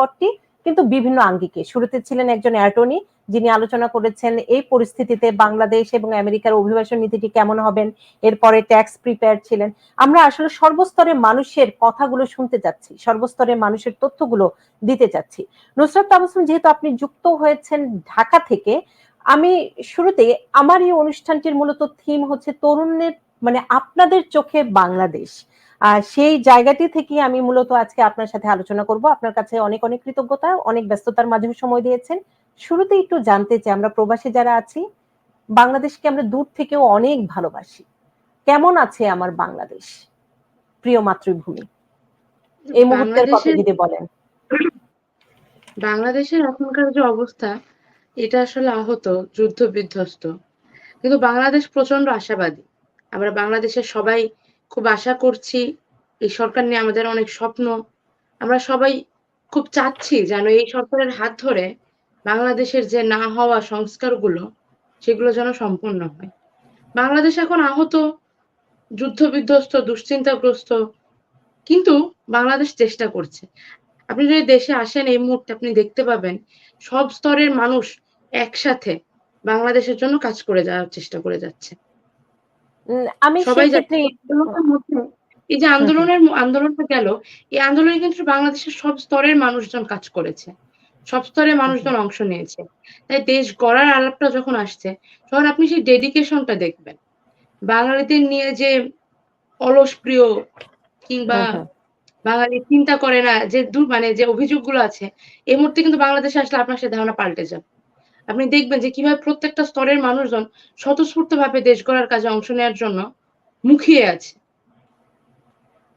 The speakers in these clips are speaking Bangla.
প্রেক্ষাপটটি কিন্তু বিভিন্ন আঙ্গিকে। শুরুতে ছিলেন একজন অ্যাটর্নি, যিনি আলোচনা করেছেন এই পরিস্থিতিতে বাংলাদেশ এবং আমেরিকার অভিবাসন নীতিটি কেমন হবেন, এরপরে ট্যাক্স প্রিপেয়ার ছিলেন। আমরা আসলে সর্বস্তরে মানুষের কথাগুলো শুনতে যাচ্ছি সর্বস্তরের মানুষের তথ্যগুলো দিতে চাচ্ছি। নুসরাত তাবাসুম, যেহেতু আপনি যুক্ত হয়েছেন ঢাকা থেকে, আমি শুরুতে আমার এই অনুষ্ঠানটির মূলত থিম হচ্ছে তরুণের মানে আপনাদের চোখে বাংলাদেশ। আহ সেই জায়গাটি থেকে আমি মূলত আজকে আপনার সাথে আলোচনা করব। আপনার কাছে অনেক অনেক কৃতজ্ঞতা অনেক ব্যস্ততার মাঝে সময় দিয়েছেন। শুরুতে একটু জানতে চাই আমরা প্রবাসে যারা আছি বাংলাদেশকে আমরা দূর থেকেও অনেক ভালোবাসি। কেমন আছে আমার বাংলাদেশ? প্রিয় মাতৃভূমি। এই মুহূর্তের কথা যদি বলেন। বাংলাদেশের এখনকার যে অবস্থা এটা আসলে আহত যুদ্ধ বিধ্বস্ত কিন্তু বাংলাদেশ প্রচণ্ড আশাবাদী। আমরা বাংলাদেশের সবাই খুব আশা করছি এই সরকার নিয়ে আমাদের অনেক স্বপ্ন। আমরা সবাই খুব চাচ্ছি যেন এই সরকারের হাত ধরে বাংলাদেশের যে না হওয়া সংস্কারগুলো, সেগুলো যেন সম্পন্ন হয়। বাংলাদেশ এখন আহত যুদ্ধ বিধ্বস্ত দুশ্চিন্তাগ্রস্ত, কিন্তু বাংলাদেশ চেষ্টা করছে। আপনি যদি দেশে আসেন, এই মুহূর্তে আপনি দেখতে পাবেন সব স্তরের মানুষ একসাথে বাংলাদেশের জন্য কাজ করে যাওয়ার চেষ্টা করে যাচ্ছে। আমি সবাই এই যে আন্দোলনের আন্দোলনটা গেল এই আন্দোলনে কিন্তু বাংলাদেশের সব স্তরের মানুষজন কাজ করেছে। সব স্তরের মানুষজন অংশ নিয়েছে। তাই দেশ গড়ার আলাপটা যখন আসছে তখন আপনি সেই ডেডিকেশনটা দেখবেন। বাঙালিদের নিয়ে যে অলস প্রিয় কিংবা হুম, হুম। বাঙালি চিন্তা করে না যে দূর মানে যে অভিযোগগুলো আছে এই মুহূর্তে কিন্তু বাংলাদেশে আসলে আপনার সে ধারণা পাল্টে যাবে। আপনি দেখবেন যে কীভাবে প্রত্যেকটা স্তরের মানুষজন স্বতঃস্ফূর্ত ভাবে দেশ গড়ার কাজে অংশ নেওয়ার জন্য মুখিয়ে আছে।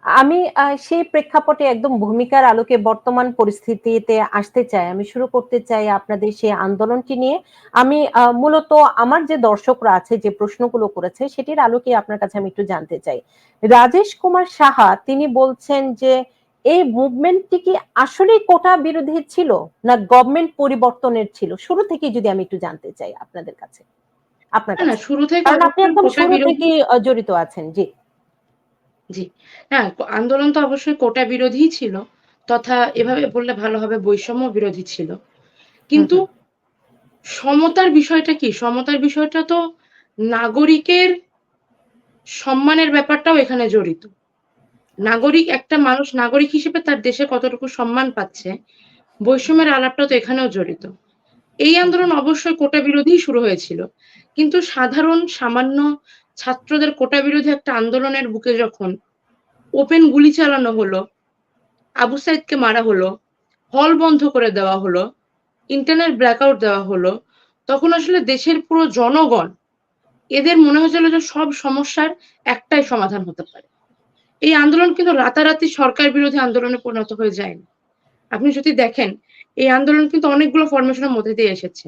আমি সেই প্রেক্ষাপটে একদম ভূমিকার আলোকে বর্তমান পরিস্থিতিতে আসতে চাই। আমি শুরু করতে চাই আপনাদের সেই আন্দোলনটি নিয়ে। আমি মূলত আমার যে দর্শকরা আছে, যে প্রশ্নগুলো করেছে, সেটির আলোকে আপনার কাছে আমি একটু জানতে চাই। রাজেশ কুমার সাহা, তিনি বলছেন যে এই মুভমেন্টটি কি আসলে কোটা বিরোধী ছিল না গভর্নমেন্ট পরিবর্তনের ছিল? শুরু থেকে যদি আমি একটু জানতে চাই আপনাদের কাছে। আপনার শুরু থেকে আপনি একদম শুরু থেকে জড়িত আছেন জি। জি। হ্যাঁ আন্দোলন তো অবশ্যই কোটা বিরোধী ছিল তথা এভাবে বললে ভালো হবে বৈষম্য বিরোধী ছিল। কিন্তু সমতার বিষয়টা কি? সমতার বিষয়টা তো নাগরিকের সম্মানের ব্যাপারটাও এখানে জড়িত। নাগরিক, একটা মানুষ নাগরিক হিসেবে তার দেশে কতটুকু সম্মান পাচ্ছে, বৈষম্যের আলাপটা তো এখানেও জড়িত। এই আন্দোলন অবশ্যই কোটা বিরোধী শুরু হয়েছিল, কিন্তু সাধারণ, সামান্য ছাত্রদের কোটা বিরোধী একটা আন্দোলনের বুকে যখন ওপেন গুলি চালানো হলো, আবু সাইদকে মারা হলো, হল বন্ধ করে দেওয়া হলো, ইন্টারনেট ব্ল্যাকআউট দেওয়া হলো, তখন আসলে দেশের পুরো জনগণ, এদের মনে হয়েছিল যে সব সমস্যার একটাই সমাধান হতে পারে। এই আন্দোলন কিন্তু রাতারাতি সরকার বিরোধী আন্দোলনে পরিণত হয়ে যায়নি। আপনি যদি দেখেন এই আন্দোলন কিন্তু অনেকগুলো ফরমেশনের মধ্যে দিয়ে এসেছে।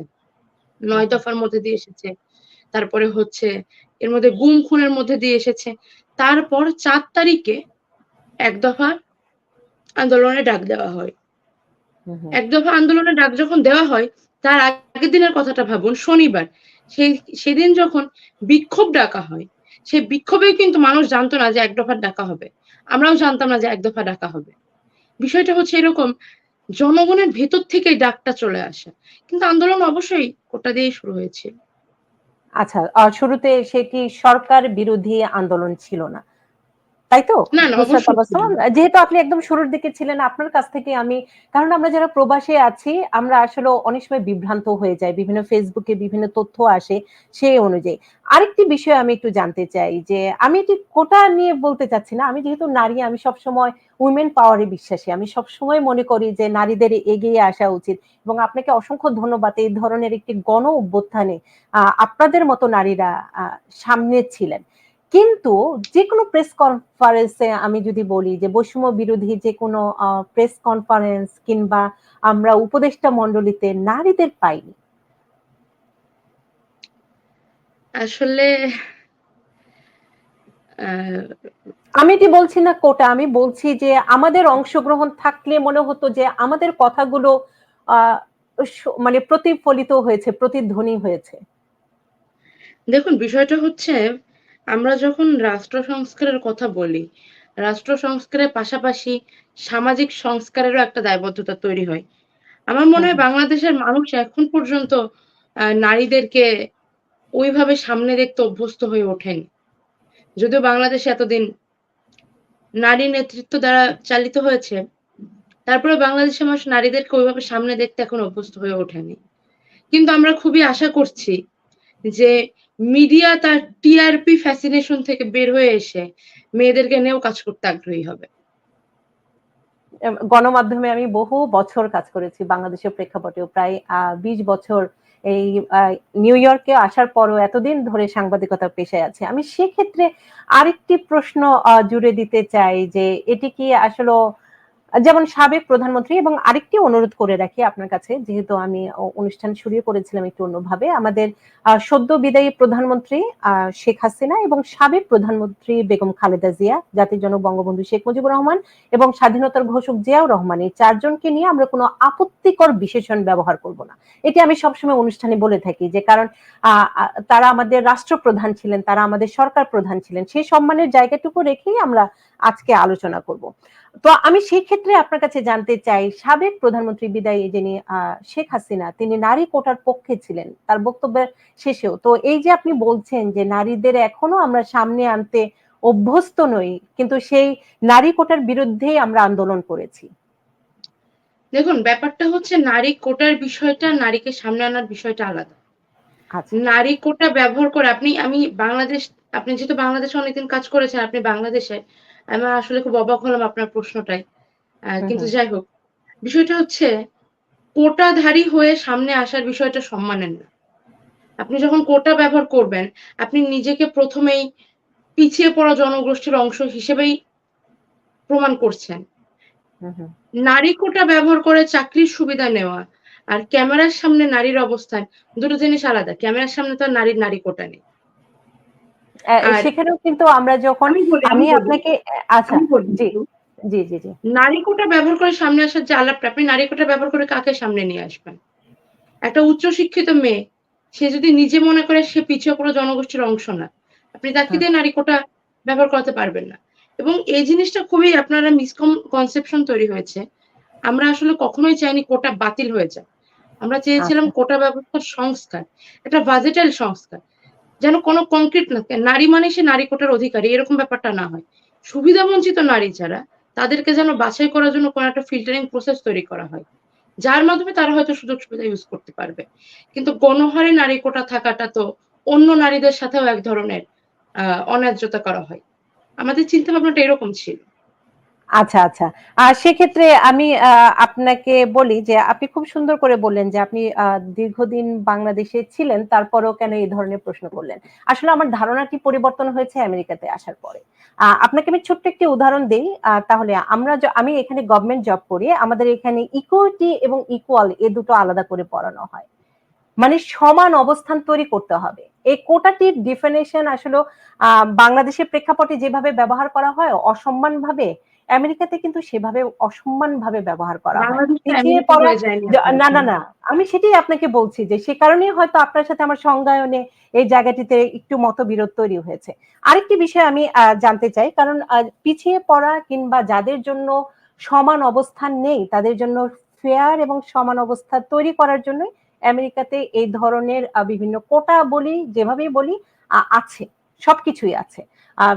নয় দফার মধ্যে দিয়ে এসেছে। তারপরে হচ্ছে এর মধ্যে গুম খুনের মধ্যে দিয়ে এসেছে। তারপর চার তারিখে এক দফা আন্দোলনে ডাক দেওয়া হয়। এক দফা আন্দোলনের ডাক যখন দেওয়া হয় তার আগের দিনের কথাটা ভাবুন শনিবার। সেই সেদিন যখন বিক্ষোভ ডাকা হয় সেই বিক্ষোভে কিন্তু মানুষ জানতো না যে এক দফা ডাকা হবে। আমরাও জানতাম না যে এক দফা ডাকা হবে। বিষয়টা হচ্ছে এরকম, জনগণের ভেতর থেকে ডাকটা চলে আসে। কিন্তু আন্দোলন অবশ্যই কোটা দিয়েই শুরু হয়েছিল আচ্ছা শুরুতে সেটি সরকার বিরোধী আন্দোলন ছিল না? তাই তো? যেহেতু আপনি একদম শুরুর দিকে ছিলেন আপনার কাছ থেকে আমি কারণ আমরা যারা প্রবাসে আছি আমরা আসলে অনেক সময় বিভ্রান্ত হয়ে যাই। বিভিন্ন ফেসবুকে বিভিন্ন তথ্য আসে সেই অনুযায়ী। আরেকটি বিষয় আমি একটু জানতে চাই যে আমি এটি কোটা নিয়ে বলতে চাচ্ছি না আমি যেহেতু নারী আমি সবসময় উইমেন পাওয়ারে বিশ্বাসী। আমি সবসময় মনে করি যে নারীদের এগিয়ে আসা উচিত এবং আপনাকে অসংখ্য ধন্যবাদ এই ধরনের একটি গণ অভ্যুত্থানে আহ, আপনাদের মতো নারীরা আহ, সামনে ছিলেন। কিন্তু যে কোনো প্রেস কনফারেন্সে আমি যদি বলি যে বৈষম্য বিরোধী যে কোনো প্রেস কনফারেন্স কিংবা আমরা উপদেষ্টা মণ্ডলীতে নারীদের পাইনি। আসলে আহ, আমি এটি বলছি না কোটা আমি বলছি যে আমাদের অংশগ্রহণ থাকলে মনে হতো যে আমাদের কথাগুলো আহ, মানে প্রতিফলিত হয়েছে প্রতিধ্বনি হয়েছে। দেখুন বিষয়টা হচ্ছে আমরা যখন রাষ্ট্র সংস্কারের কথা বলি রাষ্ট্র সংস্কারের পাশাপাশি সামাজিক সংস্কারেরও একটা দায়বদ্ধতা তৈরি হয়। আমার মনে হয় বাংলাদেশের মানুষ এখন পর্যন্ত নারীদেরকে ওইভাবে সামনে দেখতে অভ্যস্ত হয়ে ওঠেনি। যদিও বাংলাদেশে এতদিন নারী নেতৃত্ব দ্বারা চালিত হয়েছে তারপরে বাংলাদেশের মানুষ নারীদেরকে ওইভাবে সামনে দেখতে এখন অভ্যস্ত হয়ে ওঠেনি। কিন্তু আমরা খুবই আশা করছি যে মিডিয়া তার টিআরপি ফ্যাসিনেশন থেকে বের হয়ে এসে মেয়েদেরকে নিয়েও কাজ করতে আগ্রহী হবে। গণমাধ্যমে আমি বহু বছর কাজ করেছি বাংলাদেশের প্রেক্ষাপটেও। প্রায় বিশ বছর এই নিউ ইয়র্কে আসার পরও এতদিন ধরে সাংবাদিকতা পেশায় আছে। আমি সেক্ষেত্রে আরেকটি প্রশ্ন জুড়ে দিতে চাই যে এটি কি আসলে যেমন সাবেক প্রধানমন্ত্রী, এবং আরেকটি অনুরোধ করে রাখি আপনার কাছে, যেহেতু আমি অনুষ্ঠান শুরু করেছিলাম একটু অন্যভাবে, আমাদের সদ্য বিদায়ী প্রধানমন্ত্রী শেখ হাসিনা এবং সাবেক প্রধানমন্ত্রী বেগম খালেদা জিয়া, জাতির জনক বঙ্গবন্ধু শেখ মুজিবুর রহমান এবং স্বাধীনতার ঘোষক জিয়াউর রহমান, এই চারজনকে নিয়ে আমরা কোনো আপত্তিকর বিশেষণ ব্যবহার করব না। এটি আমি সবসময় অনুষ্ঠানে বলে থাকি যে, কারণ তারা আমাদের রাষ্ট্রপ্রধান ছিলেন, তারা আমাদের সরকার প্রধান ছিলেন সেই সম্মানের জায়গাটুকু রেখেই আমরা আজকে আলোচনা করব। তো আমি সেই ক্ষেত্রে আপনার কাছে জানতে চাই সাবেক প্রধানমন্ত্রী বিদায়ী যিনি শেখ হাসিনা তিনি নারী কোটার পক্ষে ছিলেন তার বক্তব্যের শেষেও। তো এই যে আপনি বলছেন যে নারীদের এখনও আমরা সামনে আনতে অভ্যস্ত নই কিন্তু সেই নারী কোটার বিরুদ্ধেই আমরা আন্দোলন করেছি। দেখুন ব্যাপারটা হচ্ছে নারী কোটার বিষয়টা নারীকে সামনে আনার বিষয়টা আলাদা। আচ্ছা। নারী কোটা ব্যবহার করে আপনি আমি বাংলাদেশ আপনি যেহেতু বাংলাদেশে অনেকদিন কাজ করেছেন আপনি বাংলাদেশে আমি আসলে খুব অবাক হলাম আপনার প্রশ্নটাই। কিন্তু যাই হোক বিষয়টা হচ্ছে কোটাধারী হয়ে সামনে আসার বিষয়টা সম্মানের না। আপনি যখন কোটা ব্যবহার করবেন আপনি নিজেকে প্রথমেই পিছিয়ে পড়া জনগোষ্ঠীর অংশ হিসেবেই প্রমাণ করছেন। নারী কোটা ব্যবহার করে চাকরির সুবিধা নেওয়া আর ক্যামেরার সামনে নারীর অবস্থান দুটো জিনিস আলাদা। ক্যামেরার সামনে তো নারীর নারী কোটা নেই। সেখানেও কিন্তু আমরা যখন আমি। আপনাকে আচ্ছা জি জি জি জি। নারী কোটা ব্যবহার করে সামনে আসার যে আলাপটা আপনি নারী কোটা ব্যবহার করে কাকে সামনে নিয়ে আসবেন? একটা উচ্চ শিক্ষিত মেয়ে সে যদি নিজে মনে করে সে পিছিয়ে পড়া জনগোষ্ঠীর অংশ না আপনি তাকে দিয়ে নারী কোটা ব্যবহার করাতে পারবেন না। এবং এই জিনিসটা খুবই আপনারা মিসকম কনসেপশন তৈরি হয়েছে। আমরা আসলে কখনোই চাইনি কোটা বাতিল হয়ে যায় আমরা চেয়েছিলাম আচ্ছা। কোটা ব্যবস্থার সংস্কার একটা বাজেটাল সংস্কার। যেন কোনো কংক্রিট না নারী মানে সে নারী কোটার অধিকারী, এরকম ব্যাপারটা না হয়। সুবিধা বঞ্চিত নারী যারা, তাদেরকে যেন বাছাই করার জন্য কোনো একটা ফিল্টারিং প্রসেস তৈরি করা হয়। যার মাধ্যমে তারা হয়তো সুযোগ সুবিধা ইউজ করতে পারবে। কিন্তু গণহারে নারী কোটা থাকাটা তো অন্য নারীদের সাথেও এক ধরনের, আহ, অন্যায্যতা করা হয়। আমাদের চিন্তা ভাবনাটা এরকম ছিল। আচ্ছা আচ্ছা। আর সেক্ষেত্রে আমি আপনাকে বলি যে আপনি খুব সুন্দর করে বললেন যে আপনি দীর্ঘদিন বাংলাদেশে ছিলেন, তারপরেও কেন এই ধরনের প্রশ্ন করলেন? আসলে আমার ধারণাটি পরিবর্তন হয়েছে আমেরিকাতে আসার পরে? আপনাকে আমি ছোট্ট একটি উদাহরণ দিই তাহলে আমরা আমি এখানে গভর্নমেন্ট জব করি, আমাদের এখানে ইকুইটি এবং ইকুয়াল এ দুটো আলাদা করে পড়ানো হয়। মানে সমান অবস্থান তৈরি করতে হবে। এই কোটাটির ডিফিনেশন আসলে বাংলাদেশের প্রেক্ষাপটে যেভাবে ব্যবহার করা হয় অসম্মান ভাবে আমেরিকাতে কিন্তু সেভাবে অসম্মান ভাবে ব্যবহার করা। না না না আমি সেটাই আপনাকে বলছি যে সে কারণেই হয়তো আপনার সাথে আমার সংজ্ঞায়নে এই জায়গাটিতে একটু মতবিরোধ তৈরি হয়েছে। আরেকটি বিষয় আমি জানতে চাই কারণ পিছিয়ে পড়া কিংবা যাদের জন্য সমান অবস্থান নেই তাদের জন্য ফেয়ার এবং সমান অবস্থা তৈরি করার জন্য আমেরিকাতে এই ধরনের বিভিন্ন কোটা বলি যেভাবেই বলি আছে সবকিছুই আছে।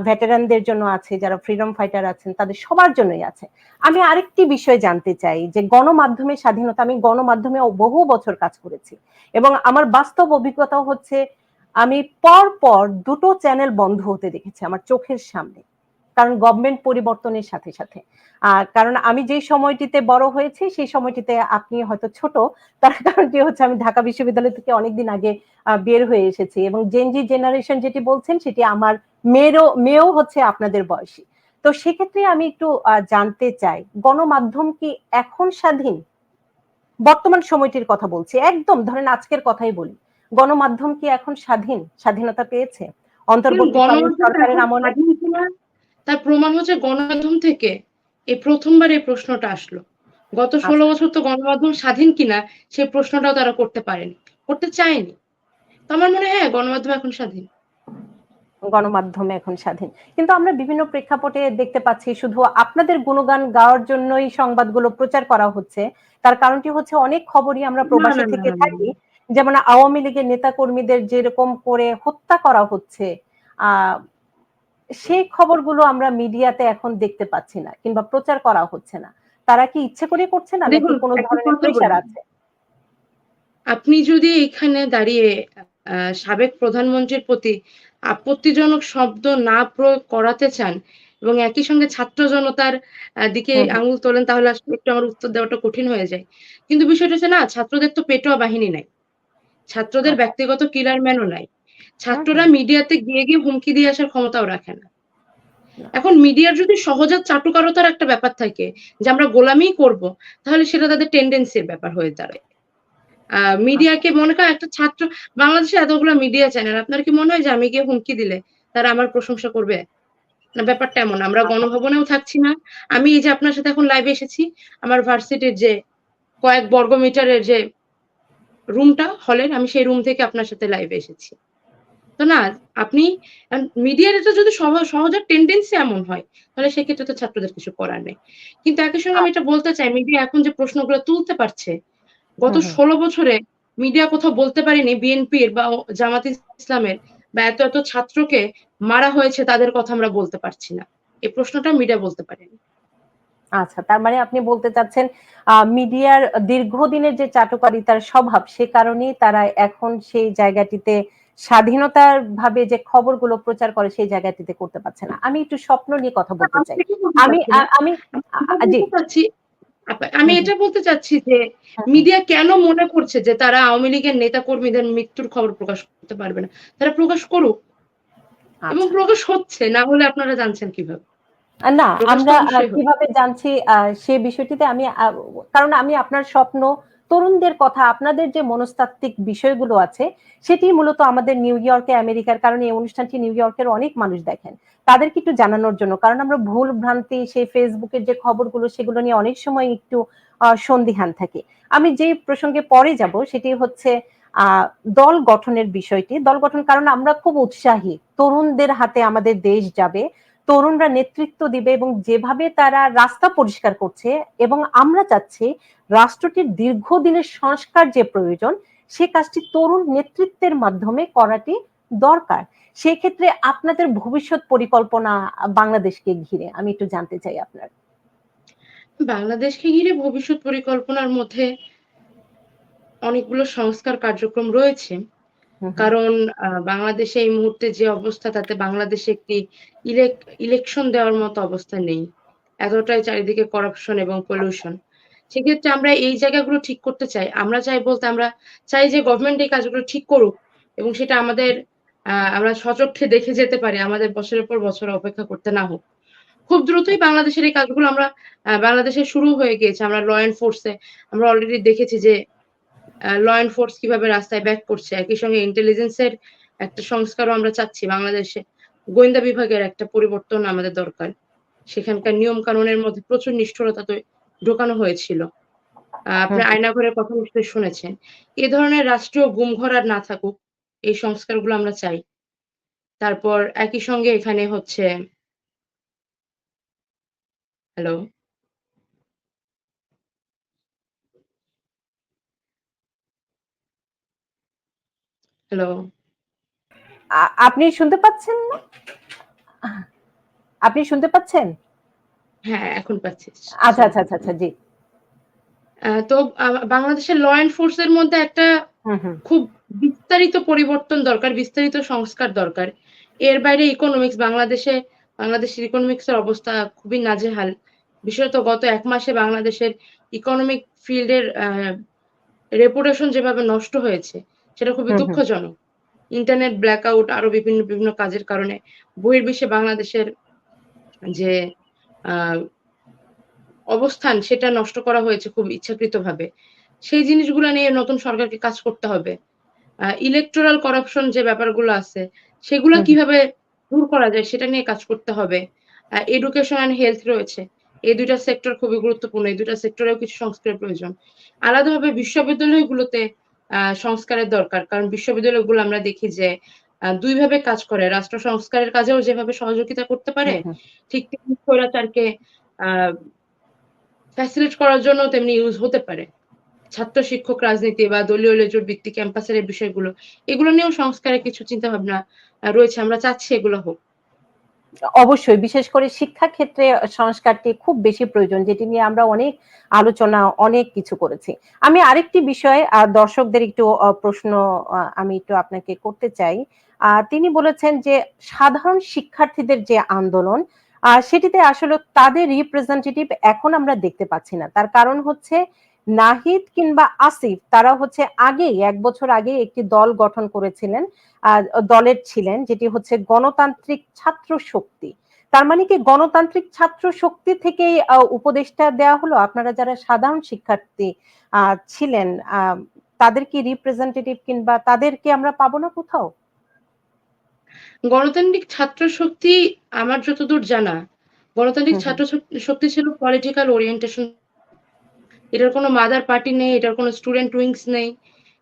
ভেটারানদের জন্য আছে, যারা ফ্রিডম ফাইটার আছেন, তাদের সবার জন্যই আছে। আমি আরেকটি বিষয় জানতে চাই যে গণমাধ্যমের স্বাধীনতা, আমি গণমাধ্যমে বহু বছর কাজ করেছি এবং আমার বাস্তব অভিজ্ঞতা হচ্ছে আমি পর পর দুটো চ্যানেল বন্ধ হতে দেখেছি আমার চোখের সামনে। কারণ গভর্নমেন্ট পরিবর্তনের সাথে সাথে। কারণ আমি যেই সময়টিতে বড় হয়েছি, সেই সময়টিতে আপনি হয়তো ছোট, তার কারণটি হচ্ছে আমি ঢাকা বিশ্ববিদ্যালয় থেকে অনেকদিন আগে বের হয়ে এসেছি এবং জেনজি জেনারেশন যেটি বলছেন, সেটি আমার মেয়েরও মেয়েও হচ্ছে আপনাদের বয়সী। তো সেক্ষেত্রে আমি একটু আহ, জানতে চাই গণমাধ্যম কি এখন স্বাধীন? বর্তমান সময়টির কথা বলছি। একদম ধরেন আজকের কথাই বলি। গণমাধ্যম কি এখন স্বাধীন? স্বাধীনতা পেয়েছে? অন্তর্বর্তীকালীন গণমাধ্যম সরকারের আমলে কিনা তার প্রমাণ হচ্ছে গণমাধ্যম থেকে এই প্রথমবার এই প্রশ্নটা আসলো। গত ষোলো আচ্ছা। বছর তো গণমাধ্যম স্বাধীন কিনা সেই প্রশ্নটাও তারা করতে পারেনি করতে চায়নি। তো আমার মনে হয় হ্যাঁ গণমাধ্যম এখন স্বাধীন। গণমাধ্যম এখন স্বাধীন। কিন্তু আমরা বিভিন্ন প্রেক্ষাপটে দেখতে পাচ্ছি শুধু আপনাদের গুণগান গাওয়ার জন্যই সংবাদগুলো প্রচার করা হচ্ছে তার কারণটি হচ্ছে অনেক খবরই আমরা প্রবাসী থেকে থাকি যেমন আওয়ামী লীগের নেতা কর্মীদের যেরকম করে হত্যা করা হচ্ছে সেই খবরগুলো আমরা মিডিয়াতে এখন দেখতে পাচ্ছি না কিংবা প্রচার করা হচ্ছে না। তারা কি ইচ্ছে করে করছে না নাকি কোনো ধরনের প্রেশার আছে? আপনি যদি এখানে দাঁড়িয়ে সাবেক প্রধানমন্ত্রীর প্রতি আপত্তিজনক শব্দ না প্রয়োগ করাতে চান এবং একই সঙ্গে ছাত্র জনতার দিকে। আঙুল তোলেন তাহলে আসলে একটু আমার উত্তর দেওয়াটা কঠিন হয়ে যায় কিন্তু বিষয়টা হচ্ছে না ছাত্রদের তো পেটোয়া বাহিনী নাই ছাত্রদের আচ্ছা। ব্যক্তিগত কিলার ম্যানও নাই ছাত্ররা মিডিয়াতে গিয়ে গিয়ে হুমকি দিয়ে আসার ক্ষমতাও রাখে না। এখন মিডিয়ার যদি সহজাত চাটুকারতার একটা ব্যাপার থাকে যে আমরা গোলামি করব তাহলে সেটা তাদের টেন্ডেন্সির ব্যাপার হয়ে দাঁড়ায় মিডিয়াকে মনে করেন একটা ছাত্র, বাংলাদেশে এতগুলো মিডিয়া চ্যানেল আপনার কি মনে হয় যে আমি গিয়ে হুমকি দিলে তারা আমার প্রশংসা করবে? ব্যাপারটা এমন, আমরা গণভবনেও থাকছি না। আমি এই যে আপনার সাথে এখন লাইভে এসেছি, আমার ভার্সিটির যে কয়েক বর্গ মিটারের যে রুমটা হলের আমি সেই রুম থেকে আপনার সাথে লাইভে এসেছি। তো না, আপনি মিডিয়ার এটা যদি সহ- সহজাত টেন্ডেন্সি এমন হয়, তাহলে সেক্ষেত্রে তো ছাত্রদের কিছু করার নেই। কিন্তু একই সঙ্গে আমি এটা বলতে চাই মিডিয়া এখন যে প্রশ্নগুলো তুলতে পারছে গত। ষোলো বছরে মিডিয়া কোথাও বলতে পারেনি বিএনপির বা জামাত ইসলামের বা এত এত ছাত্রকে মারা হয়েছে তাদের কথা আমরা বলতে পারছি না। এই প্রশ্নটা মিডিয়া বলতে পারেনি। আচ্ছা তার মানে আপনি বলতে চাচ্ছেন মিডিয়ার দীর্ঘদিনের যে চাটুকারিতার স্বভাব সে কারণেই তারা এখন সেই জায়গাটিতে স্বাধীনতার ভাবে যে খবরগুলো প্রচার করে সেই জায়গাটিতে করতে পারছে না। আমি একটু স্বপ্ন নিয়ে কথা বলতে চাই। আমি আমি জি। আমি এটা বলতে চাচ্ছি যে মিডিয়া কেন মনে করছে যে তারা আওয়ামী লীগের নেতা কর্মীদের মৃত্যুর খবর প্রকাশ করতে পারবে না তারা প্রকাশ করুক এবং আচ্ছা। প্রকাশ হচ্ছে না হলে আপনারা জানছেন কীভাবে না আমরা। কীভাবে জানছি সে বিষয়টিতে আমি কারণ আমি আপনার স্বপ্ন তরুণদের কথা, আপনাদের যে মনস্তাত্ত্বিক বিষয়গুলো আছে, সেটি মূলত আমাদের নিউ ইয়র্কে, আমেরিকার কারণ এই অনুষ্ঠানটি নিউ ইয়র্কের অনেক মানুষ দেখেন। তাদেরকে একটু জানানোর জন্য, কারণ আমরা ভুল ভ্রান্তি, সেই ফেসবুকের যে খবরগুলো, সেগুলো নিয়ে অনেক সময় একটু সন্দিহান থাকি। আমি যে প্রসঙ্গে পরে যাব, সেটি হচ্ছে দল গঠনের বিষয়টি। দল গঠন কারণ আমরা খুব উৎসাহী। তরুণদের হাতে আমাদের দেশ যাবে। তরুণরা নেতৃত্ব দিবে এবং যেভাবে তারা রাস্তা পরিষ্কার করছে এবং আমরা চাচ্ছি রাষ্ট্রটির দীর্ঘদিনের সংস্কার যে প্রয়োজন, সে কাজটি তরুণ নেতৃত্বের মাধ্যমে করাটি দরকার সেক্ষেত্রে আপনাদের ভবিষ্যৎ পরিকল্পনা বাংলাদেশকে ঘিরে, আমি একটু জানতে চাই আপনার বাংলাদেশকে ঘিরে ভবিষ্যৎ পরিকল্পনার মধ্যে অনেকগুলো সংস্কার কার্যক্রম রয়েছে। কারণ বাংলাদেশে এই মুহূর্তে যে অবস্থা, তাতে বাংলাদেশে একটি ইলেকশন দেওয়ার মতো অবস্থা নেই। এতটাই চারিদিকে করাপশন এবং পলিউশন সেক্ষেত্রে আমরা এই জায়গাগুলো ঠিক করতে চাই। আমরা চাই বলতে আমরা চাই যে গভর্নমেন্ট এই কাজগুলো ঠিক করুক এবং সেটা আমাদের আমরা সচক্ষে দেখে যেতে পারি, আমাদের বছরের পর বছর অপেক্ষা করতে না হোক। খুব দ্রুতই বাংলাদেশের এই কাজগুলো আমরা বাংলাদেশে শুরু হয়ে গিয়েছে। আমরা ল এনফোর্সে আমরা অলরেডি দেখেছি যে ল এনফোর্স কীভাবে রাস্তায় ব্যাক করছে একই সঙ্গে ইন্টেলিজেন্সের একটা সংস্কারও আমরা চাচ্ছি বাংলাদেশে। গোয়েন্দা বিভাগের একটা পরিবর্তন আমাদের দরকার। সেখানকার নিয়ম কানুনের মধ্যে প্রচুর নিষ্ঠুরতা তো ঢোকানো হয়েছিল। আপনি আয়নাঘরের কথা নিশ্চয়ই শুনেছেন। এ ধরনের রাষ্ট্রীয় গুমঘর আর না থাকুক এই সংস্কারগুলো আমরা চাই। তারপর একই সঙ্গে এখানে হচ্ছে হ্যালো? হ্যালো আপনি শুনতে পাচ্ছেন না? আপনি শুনতে পাচ্ছেন? হ্যাঁ এখন পাচ্ছি। আচ্ছা আচ্ছা আচ্ছা আচ্ছা জি। তো বাংলাদেশের ল এনফোর্সের মধ্যে একটা খুব বিস্তারিত পরিবর্তন দরকার বিস্তারিত সংস্কার দরকার। এর বাইরে ইকোনমিক্স বাংলাদেশে বাংলাদেশের ইকোনমিক্স এর অবস্থা খুবই নাজেহাল। বিশেষত গত এক মাসে বাংলাদেশের ইকোনমিক ফিল্ডের রেপুটেশন যেভাবে নষ্ট হয়েছে সেটা খুবই। দুঃখজনক। ইন্টারনেট ব্ল্যাকআউট আরও বিভিন্ন বিভিন্ন কাজের কারণে বহির্বিশ্বে বাংলাদেশের যে আহ, অবস্থান সেটা নষ্ট করা হয়েছে খুব ইচ্ছাকৃতভাবে। সেই জিনিসগুলো নিয়ে নতুন সরকারকে কাজ করতে হবে। ইলেকটোরাল করাপশন যে ব্যাপারগুলো আছে সেগুলো কীভাবে দূর করা যায় সেটা নিয়ে কাজ করতে হবে। এডুকেশন অ্যান্ড হেলথ রয়েছে। এই দুইটা সেক্টর খুবই গুরুত্বপূর্ণ এই দুইটা সেক্টরেও কিছু সংস্কারের প্রয়োজন। আলাদাভাবে বিশ্ববিদ্যালয়গুলোতে সংস্কারের দরকার। কারণ বিশ্ববিদ্যালয়গুলো আমরা দেখি যে দুইভাবে কাজ করে। রাষ্ট্র সংস্কারের কাজেও যেভাবে সহযোগিতা করতে পারে হুম, হুম। ঠিক তেমনি স্বৈরাচারকে আহ ফ্যাসিলিট করার জন্য তেমনি ইউজ হতে পারে। ছাত্র শিক্ষক রাজনীতি বা দলীয় লেজুর ভিত্তিক ক্যাম্পাসের বিষয়গুলো এগুলো নিয়েও সংস্কারের কিছু চিন্তা ভাবনা রয়েছে। আমরা চাচ্ছি এগুলো হোক। অবশ্যই, বিশেষ করে শিক্ষা ক্ষেত্রে সংস্কারটি খুব বেশি প্রয়োজন, যেটি নিয়ে আমরা অনেক আলোচনা, অনেক কিছু করেছি। আমি আরেকটি বিষয়ে দর্শকদের একটু প্রশ্ন আমি একটু আপনাকে করতে চাই। তিনি বলেছেন যে, সাধারণ শিক্ষার্থীদের যে আন্দোলন সেটিতে আসলে তাদের রিপ্রেজেন্টেটিভ এখন আমরা দেখতে পাচ্ছি না। তার কারণ হচ্ছে নাহিদ কিংবা আসিফ তারা হচ্ছে আগেই এক বছর আগে একটি দল গঠন করেছিলেন দলের ছিলেন যেটি হচ্ছে গণতান্ত্রিক ছাত্র শক্তি। তার মানে কি গণতান্ত্রিক ছাত্র শক্তি থেকেই আহ, উপদেষ্টা দেওয়া হলো? আপনারা যারা সাধারণ শিক্ষার্থী আহ, ছিলেন আহ, তাদের কি রিপ্রেজেন্টেটিভ কিংবা তাদেরকে আমরা পাবো না কোথাও? গণতান্ত্রিক ছাত্র শক্তি আমার যতদূর জানা গণতান্ত্রিক। ছাত্র শক্তি ছিল পলিটিক্যাল ওরিয়েন্টেশন এটার কোনো মাদার পার্টি নেই এটার কোনো স্টুডেন্ট উইংস নেই।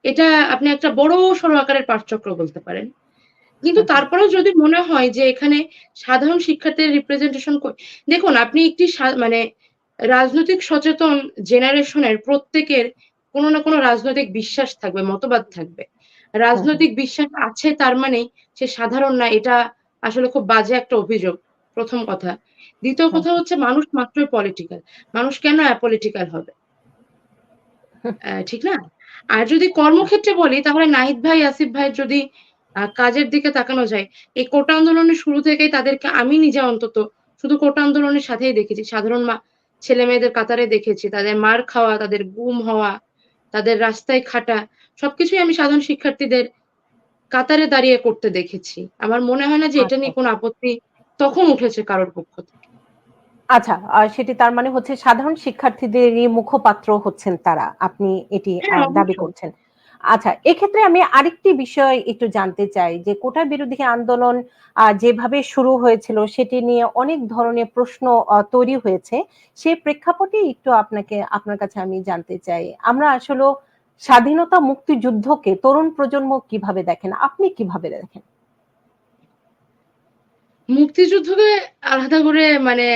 এটা আপনি একটা বড় সড়ো আকারের পাঠচক্র বলতে পারেন। কিন্তু হুম। তারপরেও যদি মনে হয় যে এখানে সাধারণ শিক্ষার্থীর রিপ্রেজেন্টেশন দেখুন আপনি একটি মানে রাজনৈতিক সচেতন জেনারেশনের প্রত্যেকের কোনো না কোনো রাজনৈতিক বিশ্বাস থাকবে মতবাদ থাকবে। রাজনৈতিক বিশ্বাস আছে তার মানে সে সাধারণ না এটা আসলে খুব বাজে একটা অভিযোগ প্রথম কথা। দ্বিতীয় কথা হচ্ছে মানুষ মাত্রই পলিটিক্যাল মানুষ কেন অ্যাপলিটিক্যাল হবে? ঠিক না? আর যদি কর্মক্ষেত্রে বলি তাহলে নাহিদ ভাই আসিফ ভাই যদি কাজের দিকে তাকানো যায় এই কোটা আন্দোলনের শুরু থেকেই তাদেরকে আমি নিজে অন্তত শুধু কোটা আন্দোলনের সাথেই দেখেছি। সাধারণ মা ছেলে মেয়েদের কাতারে দেখেছি। তাদের মার খাওয়া তাদের গুম হওয়া তাদের রাস্তায় খাটা সবকিছুই আমি সাধারণ শিক্ষার্থীদের কাতারে দাঁড়িয়ে করতে দেখেছি। আমার মনে হয় না যে এটা নিয়ে কোনো আপত্তি তখন উঠেছে কারোর পক্ষ থেকে। আচ্ছা সেটি তার মানে হচ্ছে সাধারণ শিক্ষার্থীদেরই মুখপাত্র হচ্ছেন তারা। আপনি এটি হ্যাঁ, দাবি করছেন। আচ্ছা এক্ষেত্রে আমি আরেকটি বিষয় একটু জানতে চাই যে কোটা বিরোধী আন্দোলন আহ, যেভাবে শুরু হয়েছিল সেটি নিয়ে অনেক ধরনের প্রশ্ন তৈরি হয়েছে। সেই প্রেক্ষাপটে একটু আপনাকে আপনার কাছে আমি জানতে চাই। আমরা আসলে স্বাধীনতা মুক্তিযুদ্ধকে তরুণ প্রজন্ম কীভাবে দেখেন? আপনি কীভাবে দেখেন? মুক্তিযুদ্ধকে আলাদা করে মানে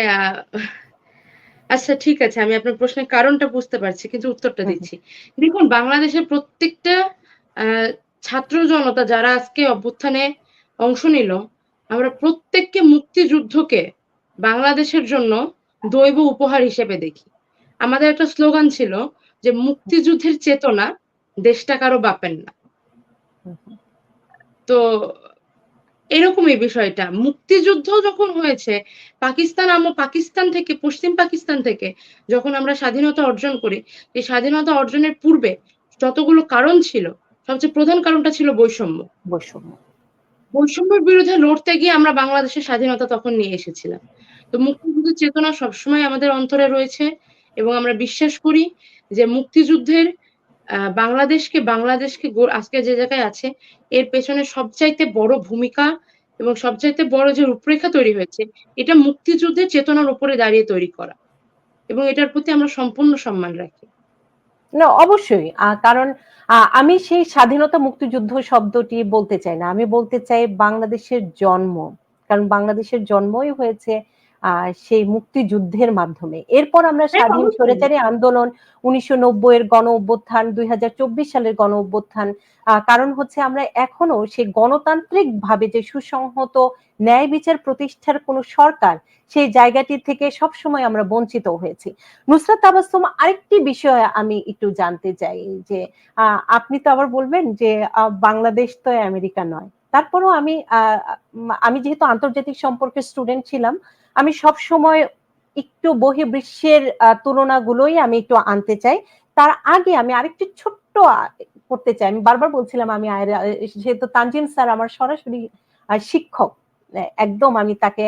আচ্ছা ঠিক আছে আমি আপনার প্রশ্নের কারণটা বুঝতে পারছি কিন্তু উত্তরটা। দিচ্ছি। দেখুন বাংলাদেশের প্রত্যেকটা ছাত্র জনতা যারা আজকে অভ্যুত্থানে অংশ নিল আমরা প্রত্যেককে মুক্তিযুদ্ধকে বাংলাদেশের জন্য দৈব উপহার হিসেবে দেখি। আমাদের একটা স্লোগান ছিল যে মুক্তিযুদ্ধের চেতনা দেশটা কারও বাপের না। হুম হুম। তো এরকমই বিষয়টা। মুক্তিযুদ্ধ যখন হয়েছে পাকিস্তান আম পাকিস্তান থেকে পশ্চিম পাকিস্তান থেকে যখন আমরা স্বাধীনতা অর্জন করি এই স্বাধীনতা অর্জনের পূর্বে যতগুলো কারণ ছিল সবচেয়ে প্রধান কারণটা ছিল বৈষম্য। বৈষম্য। বৈষম্যের বিরুদ্ধে লড়তে গিয়ে আমরা বাংলাদেশের স্বাধীনতা তখন নিয়ে এসেছিলাম। তো মুক্তিযুদ্ধের চেতনা সবসময় আমাদের অন্তরে রয়েছে এবং আমরা বিশ্বাস করি যে মুক্তিযুদ্ধের বাংলাদেশকে বাংলাদেশকে আজকে যে জায়গায় আছে, এর পেছনে সবচাইতে বড় ভূমিকা এবং সবচাইতে বড় যে রূপরেখা তৈরি হয়েছে, এটা মুক্তিযুদ্ধের চেতনার উপরে দাঁড়িয়ে তৈরি করা। এবং এটার প্রতি আমরা সম্পূর্ণ সম্মান রাখি। না, অবশ্যই। কারণ আমি সেই স্বাধীনতা মুক্তিযুদ্ধ শব্দটি বলতে চাই না। আমি বলতে চাই বাংলাদেশের জন্ম। কারণ বাংলাদেশের জন্মই হয়েছে সেই মুক্তিযুদ্ধের মাধ্যমে। এরপর আমরা স্বাধীন অবশ্যই। স্বৈরাচারী আন্দোলন উনিশশো নব্বই এর গণ অভ্যুত্থান দুই হাজার চব্বিশ সালের গণ অভ্যুত্থান কারণ হচ্ছে আমরা এখনও সেই গণতান্ত্রিক ভাবে যে সুসংহত ন্যায় বিচার প্রতিষ্ঠার কোনো সরকার সেই জায়গাটি থেকে সবসময় আমরা বঞ্চিত হয়েছি। নুসরাত তাবাসসুম আরেকটি বিষয় আমি একটু জানতে চাই যে আহ, আপনি তো আবার বলবেন যে বাংলাদেশ তো আমেরিকা নয়। তারপরেও আমি আহ, আমি যেহেতু আন্তর্জাতিক সম্পর্কের স্টুডেন্ট ছিলাম আমি সব সময় একটু বহির্বিশ্বের তুলনাগুলোই আমি একটু আনতে চাই। তার আগে আমি আরেকটি ছোট্ট করতে চাই। আমি বারবার বলছিলাম আমি যেহেতু তানজিম স্যার আমার সরাসরি শিক্ষক একদম আমি তাকে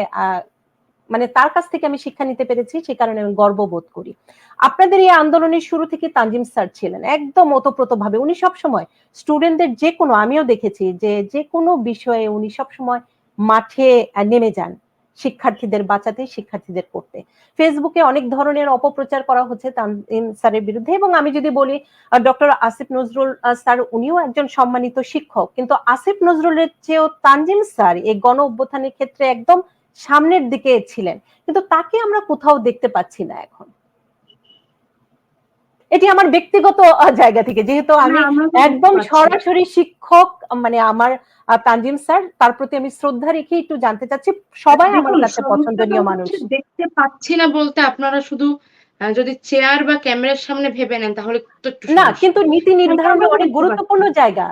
মানে তার কাছ থেকে আমি শিক্ষা নিতে পেরেছি, সে কারণে আমি গর্ববোধ করি। আপনাদের এই আন্দোলনের শুরু থেকে তানজিম স্যার ছিলেন একদম ওতপ্রোত ভাবে উনি সবসময় স্টুডেন্টদের যে কোনো, আমিও দেখেছি যে যে কোনো বিষয়ে উনি সবসময় মাঠে নেমে যান। শিক্ষার্থীদের বাঁচাতে, শিক্ষার্থীদের করতে। ফেসবুকে অনেক ধরনের অপপ্রচার করা হচ্ছে তানজিম স্যারের বিরুদ্ধে এবং আমি যদি বলি ডক্টর আসিফ নজরুল স্যার উনিও একজন সম্মানিত শিক্ষক। কিন্তু আসিফ নজরুলের চেয়েও তানজিম স্যার এই গণ অভ্যুত্থানের ক্ষেত্রে একদম সামনের দিকে ছিলেন। কিন্তু তাকে আমরা কোথাও দেখতে পাচ্ছি না এখন। এটি আমার ব্যক্তিগত জায়গা থেকে। যেহেতু আমি একদম সরাসরি শিক্ষক মানে আমার তানজিম স্যার তার প্রতি আমি শ্রদ্ধা রেখে একটু জানতে চাচ্ছি। সবাই আমার কাছে পছন্দনীয় মানুষ। দেখতে পাচ্ছি না বলতে আপনারা শুধু যদি চেয়ার বা ক্যামেরার সামনে ভেবে নেন তাহলে তো না কিন্তু নীতি নির্ধারণে অনেক গুরুত্বপূর্ণ জায়গা।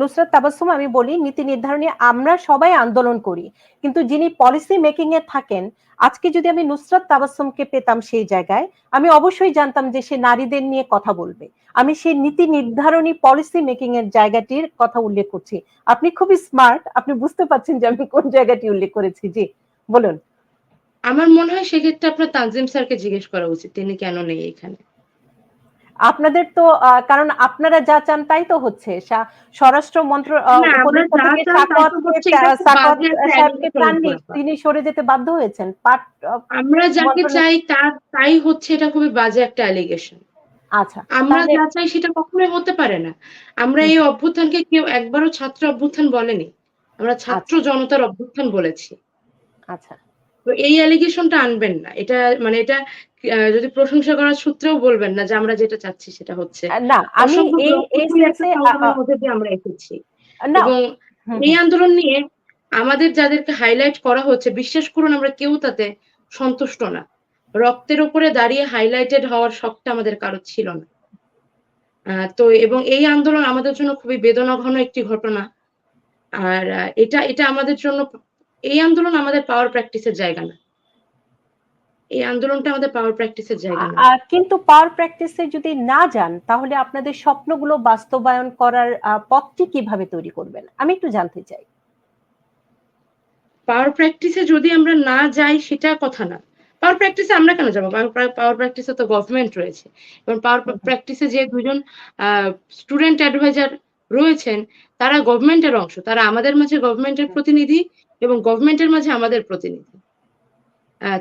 নুসরাত তাবাসসুম আমি বলি নীতি নির্ধারণে আমরা সবাই আন্দোলন করি। কিন্তু যিনি পলিসি মেকিং এ থাকেন আজকে যদি আমি নুসরাত তাবাসসুমকে পেতাম সেই জায়গায় আমি অবশ্যই জানতাম যে সে নারীদের নিয়ে কথা বলবে। আমি সেই নীতি নির্ধারণী পলিসি মেকিং এর জায়গাটির কথা উল্লেখ করছি। আপনি খুবই স্মার্ট আপনি বুঝতে পারছেন যে আমি কোন জায়গাটি উল্লেখ করেছি। জি বলুন। আমার মনে হয় সেক্ষেত্রে আপনার তানজিম স্যারকে জিজ্ঞেস করা উচিত তিনি কেন নেই এখানে? আপনাদের তো কারণ আপনারা যা চান তাই তো হচ্ছে। স্বরাষ্ট্র মন্ত্র। তিনি সরে যেতে বাধ্য হয়েছেন। আমরা যাকে চাই তার তাই হচ্ছে এটা খুবই বাজে একটা অ্যালিগেশন আচ্ছা আমরা যা চাই সেটা কখনোই হতে পারে না। আমরা এই অভ্যুত্থানকে কেউ একবারও ছাত্র অভ্যুত্থান বলেনি। আমরা ছাত্র জনতার অভ্যুত্থান বলেছি। আচ্ছা। এই অ্যালিগেশনটা আনবেন না। এটা মানে এটা যদি প্রশংসা করার সূত্রেও বলবেন না যে আমরা যেটা চাচ্ছি সেটা হচ্ছে। না আমি আমরা এসেছি। এবং এই আন্দোলন নিয়ে আমাদের যাদেরকে হাইলাইট করা হচ্ছে বিশ্বাস করুন আমরা কেউ তাতে সন্তুষ্ট না। রক্তের উপরে দাঁড়িয়ে হাইলাইটেড হওয়ার শখটা আমাদের কারও ছিল না। তো এবং এই আন্দোলন আমাদের জন্য খুবই বেদনাঘন একটি ঘটনা। আর এটা এটা আমাদের জন্য এই আন্দোলন আমাদের পাওয়ার প্র্যাকটিসের জায়গা না। এই আন্দোলনটা আমাদের পাওয়ার প্র্যাকটিসের জায়গা না। কিন্তু পাওয়ার প্র্যাকটিসে যদি না যান তাহলে আপনাদের স্বপ্নগুলো বাস্তবায়ন করার পথটি কীভাবে তৈরি করবেন? আমি একটু জানতে চাই। পাওয়ার প্র্যাকটিসে যদি আমরা না যাই সেটা কথা না। পাওয়ার প্র্যাকটিসে আমরা কেন যাব? পাওয়ার প্র্যাকটিসে তো গভর্নমেন্ট রয়েছে। এবং পাওয়ার প্র্যাকটিসে যে দুজন স্টুডেন্ট অ্যাডভাইজার রয়েছেন তারা গভর্নমেন্টের অংশ। তারা আমাদের মাঝে গভর্নমেন্টের প্রতিনিধি। এবং গভর্নমেন্টের মাঝে আমাদের প্রতিনিধি।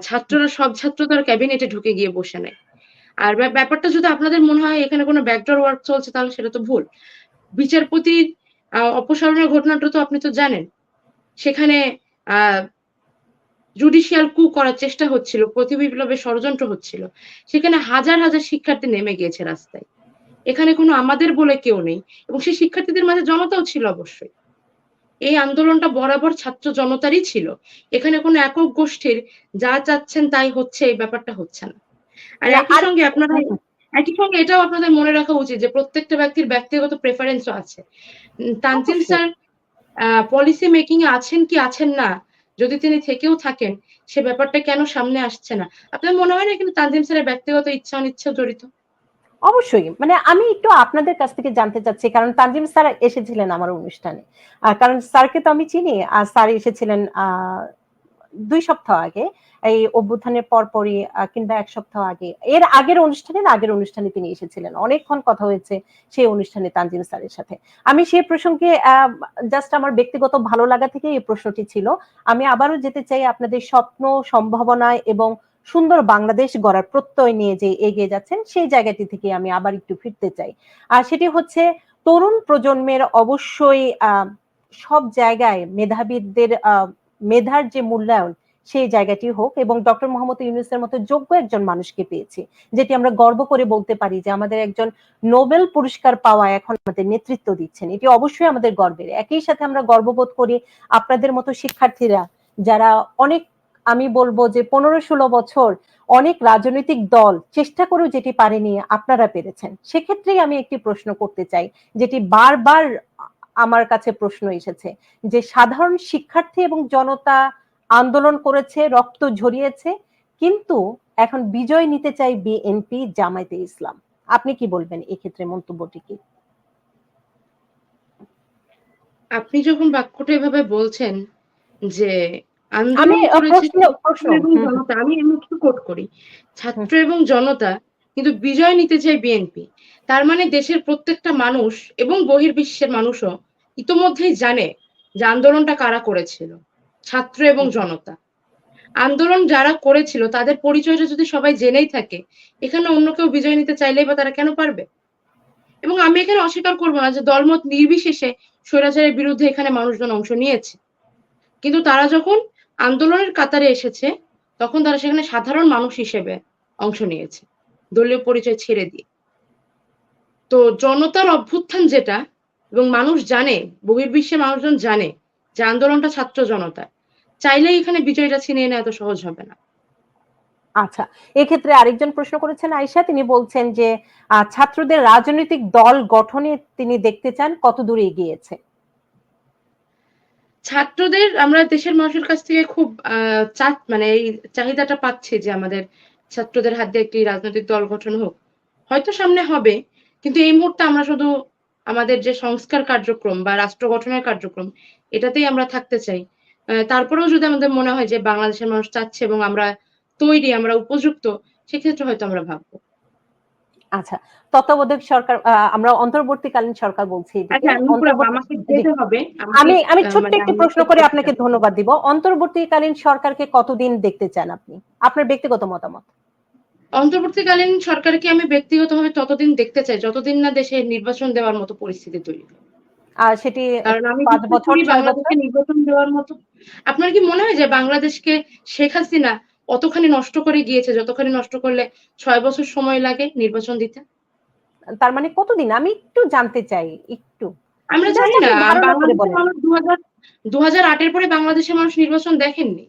ছাত্ররা সব ছাত্র তার ক্যাবিনেটে ঢুকে গিয়ে বসে নেয়। আর ব্যাপারটা যদি আপনাদের মনে হয় এখানে কোনো ব্যাকডোর ওয়ার্ক চলছে, তাহলে সেটা তো ভুল। বিচারপতির অপসারণের ঘটনাটা তো আপনি তো জানেন। সেখানে জুডিশিয়াল কু করার চেষ্টা হচ্ছিল প্রতিবিপ্লবের ষড়যন্ত্র হচ্ছিল। সেখানে হাজার হাজার শিক্ষার্থী নেমে গিয়েছে রাস্তায়। এখানে কোনো আমাদের বলে কেউ নেই এবং সেই শিক্ষার্থীদের মাঝে জনতাও ছিল অবশ্যই। এই আন্দোলনটা বরাবর ছাত্র জনতারই ছিল। এখানে কোনো একক গোষ্ঠীর যা চাচ্ছেন তাই হচ্ছে এই ব্যাপারটা হচ্ছে না। আর একই সঙ্গে আপনারা একই সঙ্গে এটাও আপনাদের মনে রাখা উচিত যে প্রত্যেকটা ব্যক্তির ব্যক্তিগত প্রেফারেন্সও আছে। তানজিম অবশ্যই। স্যার পলিসি মেকিং এ আছেন কি আছেন না? যদি তিনি থেকেও থাকেন সে ব্যাপারটা কেন সামনে আসছে না? আপনার মনে হয় না কিন্তু তানজিম স্যারের ব্যক্তিগত ইচ্ছা অনিচ্ছা জড়িত? অবশ্যই মানে আমি একটু আপনাদের কাছ থেকে জানতে চাচ্ছি, কারণ তানজিম স্যার এসেছিলেন আমার অনুষ্ঠানে। কারণ স্যারকে তো আমি চিনি, আর স্যার এসেছিলেন দুই সপ্তাহ আগে, এই অভ্যুত্থানের পরপরই কিংবা এক সপ্তাহ আগে। এর আগের অনুষ্ঠানে আগের অনুষ্ঠানে তিনি এসেছিলেন। অনেকক্ষণ কথা হয়েছে সেই অনুষ্ঠানে তানজিম স্যারের সাথে। আমি সেই প্রসঙ্গে জাস্ট আমার ব্যক্তিগত ভালো লাগা থেকে এই প্রশ্নটি ছিল। আমি আবারও যেতে চাই আপনাদের স্বপ্ন, সম্ভাবনা এবং সুন্দর বাংলাদেশ গড়ার প্রত্যয় নিয়ে যে এগিয়ে যাচ্ছেন, সেই জায়গাটি থেকে আমি আবার একটু ফিরতে চাই। আর সেটি হচ্ছে তরুণ প্রজন্মের অবশ্যই সব জায়গায় মেধাবীদের মেধার যে মূল্যায়ন, সেই জায়গাটি হোক এবং ডক্টর মোহাম্মদ ইউনুসের মতো যোগ্য একজন মানুষকে পেয়েছি, যেটি আমরা গর্ব করে বলতে পারি যে আমাদের একজন নোবেল পুরস্কার পাওয়া এখন আমাদের নেতৃত্ব দিচ্ছেন। এটি অবশ্যই আমাদের গর্বের। একই সাথে আমরা গর্ববোধ করি আপনাদের মতো শিক্ষার্থীরা, যারা অনেক আমি বলব যে পনেরো ষোলো বছর অনেক রাজনৈতিক দল চেষ্টা করেও যেটি পারেনি আপনারা পেরেছেন। সেক্ষেত্রেই আমি একটি প্রশ্ন করতে চাই, যেটি বারবার আমার কাছে প্রশ্ন এসেছে, যে সাধারণ শিক্ষার্থী এবং জনতা আন্দোলন করেছে, রক্ত ঝরিয়েছে, কিন্তু এখন বিজয় নিতে চাই বিএনপি, জামায়াতে ইসলাম। আপনি কি বলবেন এক্ষেত্রে মন্তব্যটি কি? আপনি যখন বাক্যটা এভাবে বলছেন যে আমি আমি কোট করি। ছাত্র এবং জনতা কিন্তু বিজয় নিতে চায় বিএনপি তার মানে দেশের প্রত্যেকটা মানুষ এবং বহির্বিশ্বের মানুষও ইতোমধ্যেই জানে যে আন্দোলনটা কারা করেছিল ছাত্র এবং জনতা। আন্দোলন যারা করেছিল তাদের পরিচয়টা যদি সবাই জেনেই থাকে এখানে অন্য কেউ বিজয় নিতে চাইলেই বা তারা কেন পারবে? এবং আমি এখানে অস্বীকার করব না যে দলমত নির্বিশেষে স্বৈরাচারের বিরুদ্ধে এখানে মানুষজন অংশ নিয়েছে। কিন্তু তারা যখন আন্দোলনের কাতারে এসেছে, তখন তারা সেখানে সাধারণ মানুষ হিসেবে অংশ নিয়েছে, দলীয় পরিচয় ছেড়ে দিয়ে। তো জনতার অভ্যুত্থান যেটা, এবং মানুষ জানে, বহির্বিশ্বে মানুষজন জানে যে আন্দোলনটা ছাত্র জনতা, চাইলেই এখানে বিজয়টা ছিনিয়ে নেওয়া এত সহজ হবে না। আচ্ছা এক্ষেত্রে আরেকজন প্রশ্ন করেছেন আয়শা, তিনি বলছেন যে ছাত্রদের রাজনৈতিক দল গঠনে তিনি দেখতে চান কত দূরে এগিয়েছে। ছাত্রদের, আমরা দেশের মানুষের কাছ থেকে খুব মানে এই চাহিদাটা পাচ্ছি যে আমাদের ছাত্রদের হাত দিয়ে একটি রাজনৈতিক দল গঠন হোক। হয়তো সামনে হবে, কিন্তু এই মুহূর্তে আমরা শুধু আমাদের যে সংস্কার কার্যক্রম বা রাষ্ট্র গঠনের কার্যক্রম, এটাতেই আমরা থাকতে চাই। তারপরেও যদি আমাদের মনে হয় যে বাংলাদেশের মানুষ চাচ্ছে এবং আমরা তৈরি, আমরা উপযুক্ত, সেক্ষেত্রে হয়তো আমরা ভাববো। আচ্ছা তত্ত্বাবধায়ক সরকার আমরা অন্তর্বর্তীকালীন সরকার বলছি। আচ্ছা আমি আমি ছোট্ট মানে একটি প্রশ্ন করে আপনাকে ধন্যবাদ দিব। অন্তর্বর্তীকালীন সরকারকে কতদিন দেখতে চান আপনি? আপনার ব্যক্তিগত মতামত। অন্তর্বর্তীকালীন সরকারকে আমি ব্যক্তিগতভাবে ততদিন দেখতে চাই যতদিন না দেশে নির্বাচন দেওয়ার মতো পরিস্থিতি তৈরি আর সেটি কারণ আমি পাঁচ বছর বাংলাদেশে নির্বাচন দেওয়ার মতো আপনার কি মনে হয় যে বাংলাদেশকে শেখ হাসিনা অতখানি নষ্ট করে গিয়েছে যতখানি নষ্ট করলে ছয় বছর সময় লাগে নির্বাচন দিতে? তার মানে কতদিন? আমি একটু জানতে চাই একটু। আমরা জানি না দু হাজার আটের পরে বাংলাদেশের মানুষ নির্বাচন দেখেননি।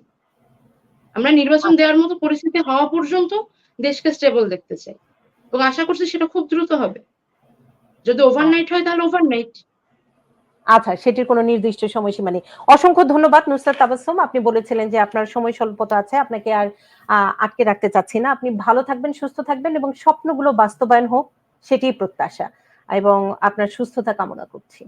আমরা নির্বাচন আচ্ছা। দেওয়ার মতো পরিস্থিতি হওয়া পর্যন্ত দেশকে স্টেবল দেখতে চাই। এবং আশা করছি সেটা খুব দ্রুত হবে। যদি ওভারনাইট হয় তাহলে ওভারনাইট আচ্ছা সেটির কোনো নির্দিষ্ট সময়সীমা নেই। অসংখ্য ধন্যবাদ নুসরাত তাবাসম আপনি বলেছিলেন যে আপনার সময় স্বল্পতা আছে, আপনাকে আর আটকে রাখতে চাচ্ছি না। আপনি ভালো থাকবেন, সুস্থ থাকবেন এবং স্বপ্নগুলো বাস্তবায়ন হোক সেটি প্রত্যাশা। এবং আপনার সুস্থতা কামনা করছি।